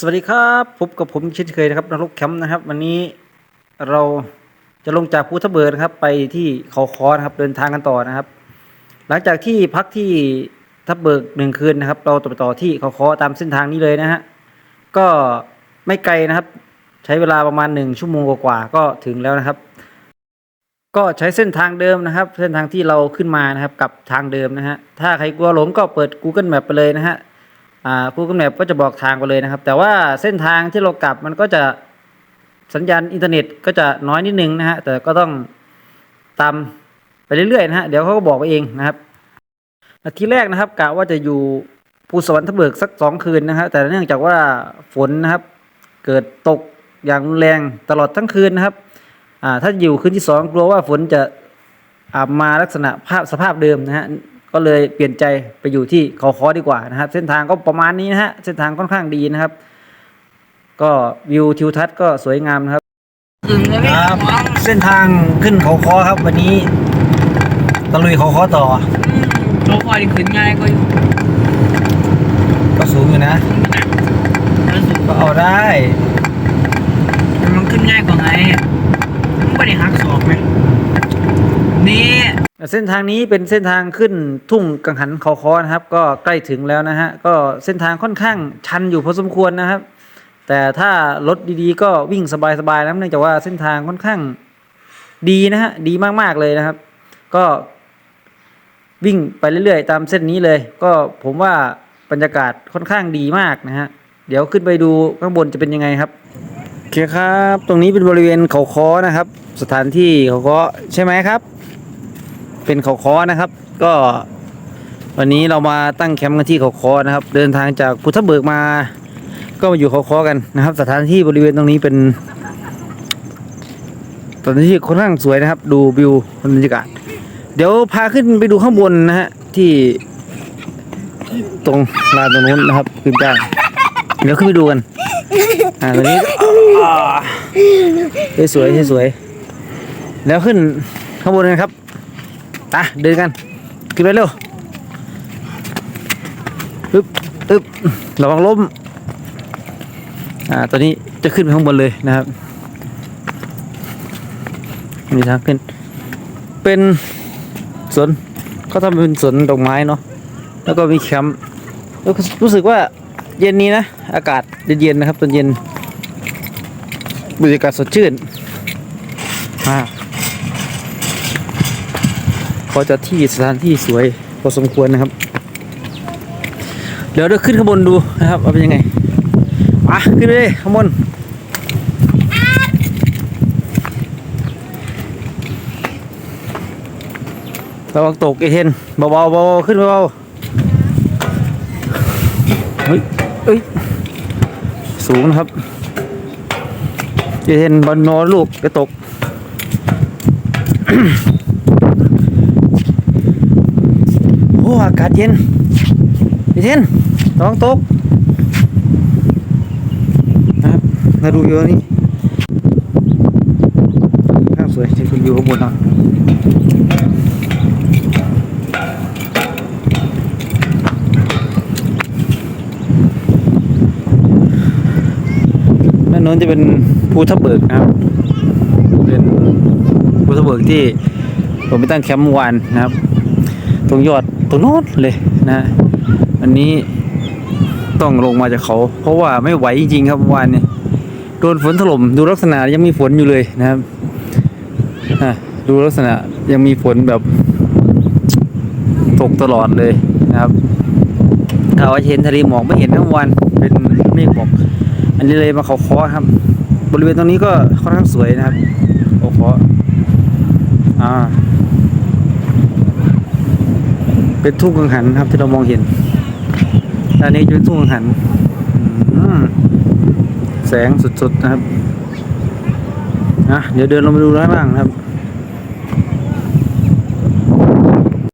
สวัสดีครับพบกับผมเช่นเคยนะครับนรกแคมป์นะครับ วันนี้เราจะลงจากภูทับเบิกนะครับ ไปที่เขาคอนะครับเดินทางกันต่อนะครับ หลังจากที่พักที่ทับเบิกหนึ่งคืนนะครับ เราต่อไปต่อที่เขาคอตามเส้นทางนี้เลยนะฮะก็ไม่ไกลนะครับ ใช้เวลาประมาณหนึ่งชั่วโมงกว่าๆก็ถึงแล้วนะครับ ก็ใช้เส้นทางเดิมนะครับ เส้นทางที่เราขึ้นมานะครับกับทางเดิมนะฮะถ้าใครกลัวหลงก็เปิด Google Map ไปเลยนะฮะ อ่า Google Map ก็จะบอกทางไปเลยนะครับ แต่ว่าเส้นทางที่เรากลับมันก็จะสัญญาณอินเทอร์เน็ตก็จะน้อยนิดนึงนะฮะแต่ก็ต้องตามไปเรื่อยๆนะฮะเดี๋ยวเขาก็บอกไปเองนะครับทีแรกนะครับกะว่าจะอยู่ภูสวรรค์ทเบิกสักสองคืนนะฮะแต่เนื่องจากว่าฝนนะครับ เกิดตกอย่างรุนแรงตลอดทั้งคืนนะครับถ้าอยู่คืนที่สองกลัวว่าฝนจะอามาลักษณะภาพสภาพเดิมนะฮะ ก็เลยเปลี่ยนใจไปอยู่ที่เขาคอดีกว่านะครับ เส้นทางก็ประมาณนี้นะฮะเส้นทางค่อนข้างดีนะครับ ก็วิวทิวทัศน์ก็สวยงามนะครับถึงแล้วพี่ครับเส้นทางขึ้นเขาคอครับ วันนี้ตะลุยเขาคอต่อรถไฟขึ้นง่ายก็อยู่ ก็สูงอยู่นะ มันสูง ก็เอาได้ มันขึ้นง่ายกว่าไงมันไม่ได้หักศอกไหมนี่ เส้นทางนี้เป็นเส้นทางขึ้นทุ่งกังหันเขาคอนะครับ ก็ใกล้ถึงแล้วนะฮะก็เส้นทางค่อนข้างชันอยู่พอสมควรนะครับ แต่ถ้ารถดีๆ ก็วิ่งสบายๆนะเนื่องจากว่าเส้นทางค่อนข้างดีนะฮะดีมากๆเลยนะครับ ก็วิ่งไปเรื่อยๆ ตามเส้นนี้เลย ก็ผมว่าบรรยากาศค่อนข้างดีมากนะฮะเดี๋ยวขึ้นไปดูข้างบนจะเป็นยังไงครับโอเคครับ ตรงนี้เป็นบริเวณเขาคอนะครับ สถานที่เขาคอใช่ไหมครับ เป็นเขาคอนะครับ ก็วันนี้เรามาตั้งแคมป์กันที่เขาคอนะครับ เดินทางจากพุทธเบิกมา ก็มาอยู่เขาคอกันนะครับ สถานที่บริเวณตรงนี้เป็นสถานที่ค่อนข้างสวยนะครับ ดูวิวบรรยากาศเดี๋ยวพาขึ้นไปดูข้างบนนะฮะที่ตรงลานตรงนู้นนะครับขึ้นได้เดี๋ยวขึ้นไปดูกันอ่าตรงนี้อ่าสวยๆสวยๆแล้วขึ้นข้างบนกันครับ ตาเดินกันขึ้นไปเร็วอึ๊บอึ๊บระวังล้มอ่าตอนนี้จะขึ้นไปข้างบนเลยนะครับมีทางขึ้น เป็นสวนเขาทำเป็นสวนดอกไม้เนาะแล้วก็มีแคมป์แล้วรู้สึกว่าเย็นนี้นะ อากาศเย็นๆนะครับตอนเย็นบรรยากาศสดชื่นมาก ก็จะที่สถานที่สวยพอสมควรนะครับ เดี๋ยวเดี๋ยวขึ้นข้างบนดูนะครับว่าเป็นยังไงมาขึ้นไปเลยข้างบนระวังตกไอเทนเบาๆเบาๆขึ้นเบาๆเฮ้ยเฮ้ยสูงนะครับไอเทนบอลโนลูกจะตก โอากาศเย็นพี่เทนระวังตกนะครับมาดูวิวนี่ข้างสวยที่คุณอยู่ข้างบนนะด้านโน้นจะเป็นภูทับเบิกนะครับเป็นภูทับเบิกที่ผมไปตั้งแคมป์เมื่อวานนะครับ ตรงยอด ตรงโน้นเลยนะอันนี้ต้องลงมาจากเขา เพราะว่าไม่ไหวจริงครับวานนี้โดนฝนถล่มดูลักษณะยังมีฝนอยู่เลยนะครับอะดูลักษณะยังมีฝนแบบ ตกตลอดเลยนะครับถ้าว่าเห็นทะเลหมอกไม่เห็นทั้งวันเป็นเมฆหมอกอันนี้เลยมาเขาคอครับ บริเวณตรงนี้ก็ค่อนข้างสวยนะครับเขาคออ่า เป็นทุ่งกังหันครับที่เรามองเห็นด้านนี้จะเป็นทุ่งกังหันแสงสุดๆนะครับนะเดี๋ยวเดินลงไปดูด้านล่างนะครับ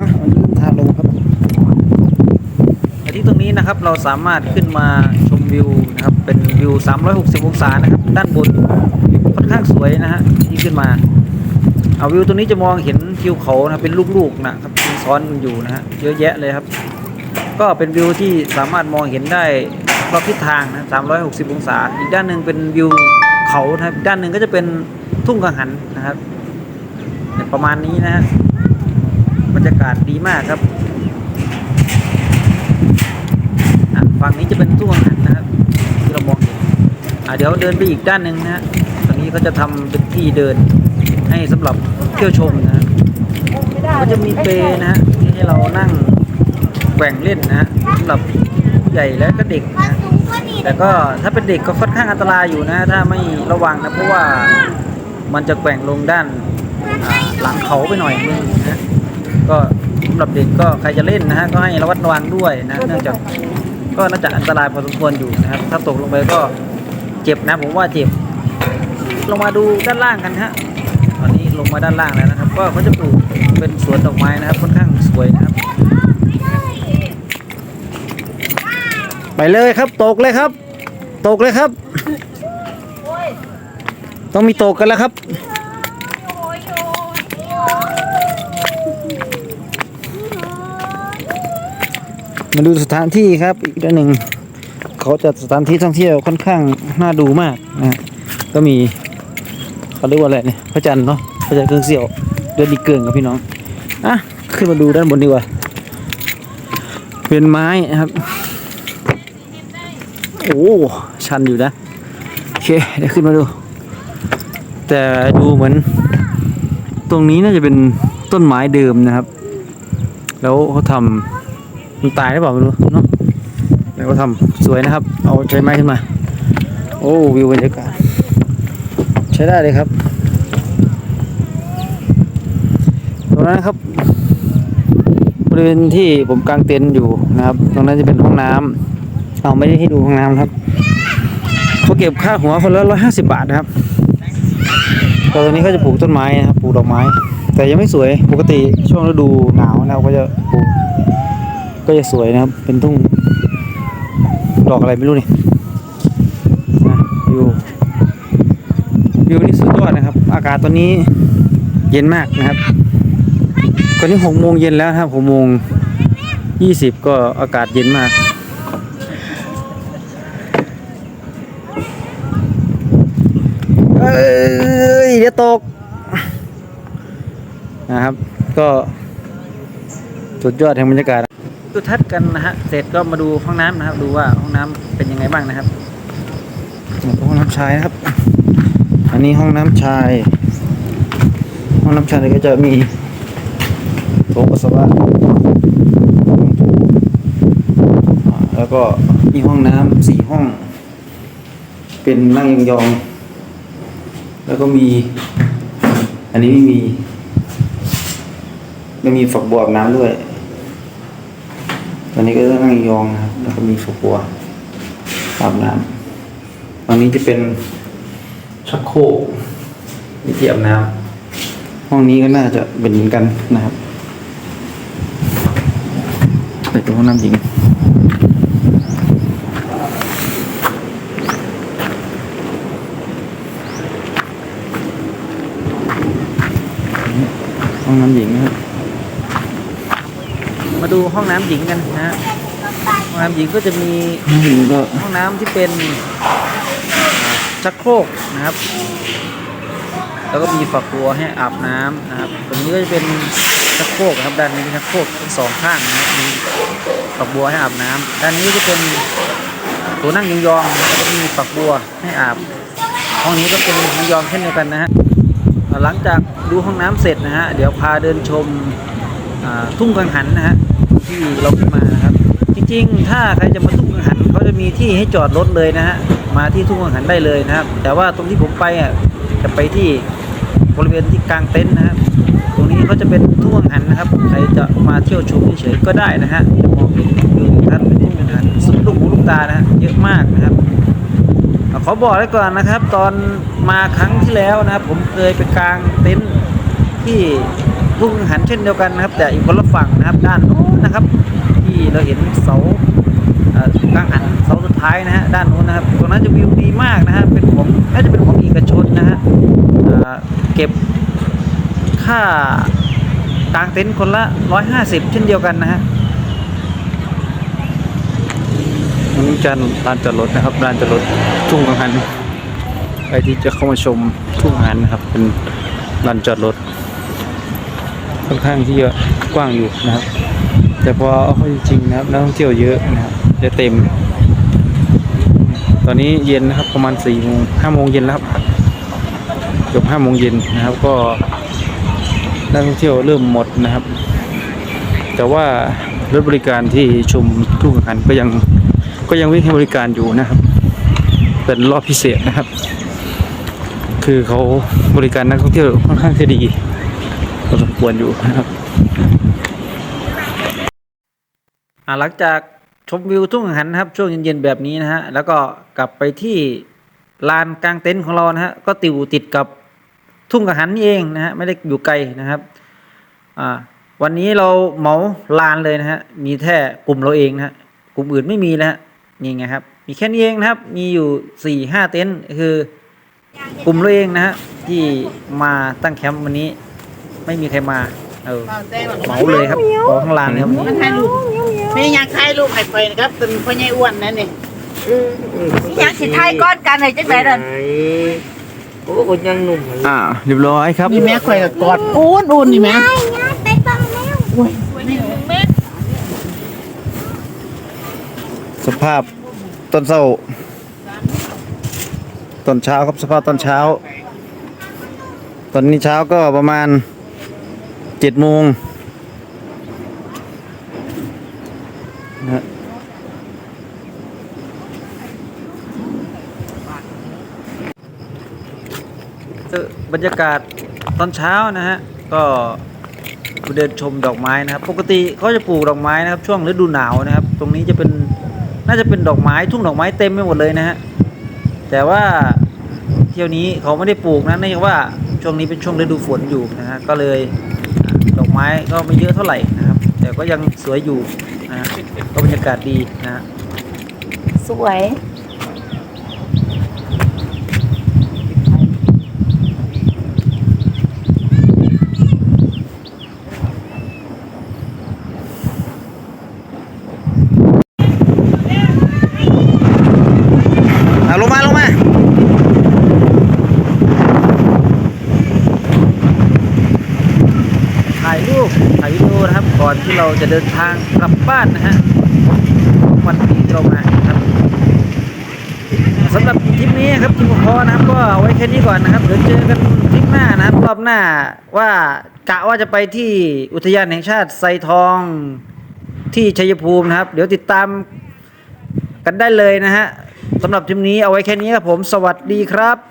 อะมาดูทางลงครับที่ตรงนี้นะครับเราสามารถขึ้นมาชมวิวนะครับ เป็นวิว 360 องศานะครับ ด้านบนค่อนข้างสวยนะฮะที่ขึ้นมา เอาวิวตรงนี้จะมองเห็นทิวเขานะครับเป็นลูกๆนะครับ ซ้อนกันอยู่นะฮะเยอะแยะเลยครับ ก็เป็นวิวที่สามารถมองเห็นได้รอบทิศทางนะ360 องศา อีกด้านหนึ่งเป็นวิวเขานะครับด้านหนึ่งก็จะเป็นทุ่งกังหันนะครับ ประมาณนี้นะฮะบรรยากาศดีมากครับฝั่งนี้จะเป็นทุ่งกังหันนะครับที่เรามองเห็นอะเดี๋ยวเดินไปอีกด้านหนึ่งนะฮะตรงนี้เขาจะทำเป็นที่เดินให้สำหรับเที่ยวชมนะ ก็จะมีเปลนะฮะที่ให้เรานั่งแกว่งเล่นนะฮะสำหรับผู้ใหญ่และก็เด็กนะฮะแต่ก็ถ้าเป็นเด็กก็ค่อนข้างอันตรายอยู่นะ ถ้าไม่ระวังนะเพราะว่ามันจะแกว่งลงด้านอ่าหลังเขาไปหน่อยนึงนะก็สำหรับเด็กก็ใครจะเล่นนะฮะก็ให้ระวัดระวังด้วยนะเนื่องจากก็น่าจะอันตรายพอสมควรอยู่นะครับ ถ้าตกลงไปก็เจ็บนะผมว่าเจ็บ ลงมาดูด้านล่างกันฮะตอนนี้ลงมาด้านล่างแล้วนะครับ ก็เขาจะปลูก เป็นสวนดอกไม้นะครับค่อนข้างสวยนะครับ ไปเลยครับตกเลยครับ ตกเลยครับ ต้องมีตกกันแล้วครับมาดูสถานที่ครับอีกด้านหนึ่งเขาจัดสถานที่ท่องเที่ยวค่อนข้างน่าดูมากนะก็มีเขาเรียกว่าอะไรเนี่ยพระจันทร์เนาะพระจันทร์เครื่องเสี้ยว ดือนดีเกินกับพี่น้องอะขึ้นมาดูด้านบนดีกว่า เป็นไม้นะครับ โอ้ชันอยู่นะ โอเคเดี๋ยวขึ้นมาดู แต่ดูเหมือน ตรงนี้น่าจะเป็นต้นไม้เดิมนะครับ แล้วเขาทำมันตายหรือเปล่าไม่รู้เนาะแล้วก็ทำสวยนะครับ เอาใช้ไม้ขึ้นมา โอ้วิวบรรยากาศใช้ได้เลยครับ ต รงนั้นครับ บริเวณที่ผมกางเต็นท์อยู่นะครับ ตรงนั้นจะเป็นห้องน้ำเอาไม่ได้ให้ดูห้องน้ำครับเขาเก็บค่าหัวคนละร้อยห้าสิบบาทนะครับตอนนี้เขาจะปลูกต้นไม้นะครับปลูกดอกไม้ แต่ยังไม่สวยปกติช่วงฤดูหนาวนะครับก็จะปลูก ก็จะสวยนะครับ เป็นทุ่งดอกอะไรไม่รู้นี่นะอยู่วิวนี่สุดยอดนะครับ อากาศตอนนี้เย็นมากนะครับ ตอนนี้หกโมงเย็นแล้วครับหกโมงยี่สิบก็อากาศเย็นมากเอ้ยเดี๋ยวตกนะครับ ก็สุดยอดแห่งบรรยากาศดูทัศน์กันนะฮะเสร็จก็มาดูห้องน้ำนะครับ ดูว่าห้องน้ำเป็นยังไงบ้างนะครับห้องน้ำชายนะครับ อันนี้ห้องน้ำชาย ห้องน้ำชายก็จะมี โถปัสสาวะอ่าแล้วก็มีห้องน้ำสี่ห้อง เป็นนั่งยองๆแล้วก็มี อันนี้ไม่มีไม่มีฝักบัวอาบน้ำด้วยตอนนี้ก็นั่งยองนะครับแล้วก็มีฝักบัวอาบน้ำตอนนี้จะเป็นชักโครกมีที่อาบน้ำห้องนี้ก็น่าจะเป็นเหมือนกันนะครับไปดู ห้องน้ำหญิงห้องน้ำหญิงนะครับมาดูห้องน้ำหญิงกันนะฮะห้องน้ำหญิงก็จะมีห้องหญิงก็ห้องน้ำที่เป็นชักโครกนะครับ แล้วก็มีฝักบัวให้อาบน้ำนะครับตรงนี้ก็จะเป็น ชักโครกนะครับด้านนี้ชักโครกทั้งสองข้างนะครับมีฝักบัวให้อาบน้ำด้านนี้ก็เป็นตัวนั่งยองๆนะครับแล้วก็มีฝักบัวให้อาบ ห้องนี้ก็เป็นยองๆเช่นเดียวกันนะฮะหลังจากดูห้องน้ำเสร็จนะฮะเดี๋ยวพาเดินชมทุ่งกังหันนะฮะที่เราขึ้นมานะครับ จริงๆ ถ้าใครจะมาทุ่งกังหันเขาจะมีที่ให้จอดรถเลยนะฮะมาที่ทุ่งกังหันได้เลยนะครับ แต่ว่าตรงที่ผมไปอะจะไปที่บริเวณที่กลางเต็นท์นะครับตรงนี้เขาจะเป็น ทุ่งหันนะครับ ใครจะมาเที่ยวชมเฉยๆก็ได้นะฮะจะมองเห็นวิวทิวทัศน์เป็นทุ่งกังหันสุดลูกหูลูกตานะฮะเยอะมากนะครับขอบอกไว้ก่อนนะครับ ตอนมาครั้งที่แล้วนะครับ ผมเคยไปกางเต็นท์ที่ทุ่งหันเช่นเดียวกันนะครับ แต่อีกคนละฝั่งนะครับ ด้านโน้นนะครับ ที่เราเห็นเสาเอ่อกางหันเสาสุดท้ายนะฮะด้านโน้นนะครับตรงนั้นจะวิวดีมากนะฮะเป็นของน่าจะเป็นของเอกชนนะฮะเก็บค่า กางเต็นท์คนละ 150 เช่นเดียวกันนะฮะนนี้จานลานจอดรถนะครับลานจอดรถทุ่งกังหันใครที่จะเข้ามาชมทุ่งหันนะครับ เป็นลานจอดรถค่อนข้างที่จะกว้างอยู่นะครับ แต่พอเอาเข้าจริงๆนะครับนักท่องเที่ยวเยอะนะครับจะเต็ม ตอนนี้เย็นนะครับประมาณสี่โมงห้าโมงเย็นแล้วครับเกือบห้าโมงเย็นนะครับก็ นักท่องเที่ยวเริ่มหมดนะครับ แต่ว่ารถบริการที่ชมทุ่งกังหันก็ยังก็ยังวิ่งให้บริการอยู่นะครับ เป็นรอบพิเศษนะครับ คือเขาบริการนักท่องเที่ยวค่อนข้างจะดีพอสมควรอยู่นะครับหลังจากชมวิวทุ่งกังหันนะครับช่วงเย็นๆแบบนี้นะฮะแล้วก็กลับไปที่ลานกลางเต็นท์ของเรานะฮะก็ติวติดกับ ทุ่งกังหันนี่เองนะฮะไม่ได้อยู่ไกลนะครับอ่าวันนี้เราเหมาลานเลยนะฮะมีแค่กลุ่มเราเองนะฮะกลุ่มอื่นไม่มีแล้วฮะนี่ไงครับ มีแค่นี้เองนะครับ มีอยู่สี่ห้าเต็นท์คือกลุ่มเราเองนะฮะที่มาตั้งแคมป์วันนี้ ไม่มีใครมาเออเหมาเลยครับขอข้างลานเลยครับวันมันนี้ถ่ายรูปไม่อยากถ่ายรูปให้ไปนะครับเป็นพ่อใหญ่อ้วนนั่นนี่อยากสิทายก้อนกันเลยจังได๋นั่ นโอ้ก็ยังหนุ่มอ่าเรียบร้อยครับนี่แม่ข่อยกับกอดอูนอูนนี่แม่ไปฟังแล้วสภาพตอนเช้าตอนเช้าครับสภาพตอนเช้า ตอนนี้เช้าก็ประมาณเจ็ดโมงนะฮะเออ บรรยากาศตอนเช้านะฮะก็เดินชมดอกไม้นะครับ ปกติเขาจะปลูกดอกไม้นะครับ ช่วงฤดูหนาวนะครับ ตรงนี้จะเป็นน่าจะเป็นดอกไม้ทุ่งดอกไม้เต็มไปหมดเลยนะฮะแต่ว่าเที่ยวนี้เขาไม่ได้ปลูกนะเนื่องจากว่าช่วงนี้เป็นช่วงฤดูฝนอยู่นะฮะก็เลยดอกไม้ก็ไม่เยอะเท่าไหร่นะครับ แต่ก็ยังสวยอยู่นะฮะก็บรรยากาศดีนะฮะสวย เอาลงมาลงมาถ่ายรูปถ่ายวิดีโอนะครับก่อนที่เราจะเดินทางกลับบ้านนะฮะวันนี้ที่เรามาครับสำหรับทริปนี้ครับทริปพอนะครับก็เอาไว้แค่นี้ก่อนนะครับเดี๋ยวเจอกันทริปหน้านะครับรอบหน้าว่ากะว่าจะไปที่อุทยานแห่งชาติไซทองที่ชัยภูมินะครับ เดี๋ยวติดตามกันได้เลยนะฮะสำหรับทริปนี้เอาไว้แค่นี้ครับผมสวัสดีครับ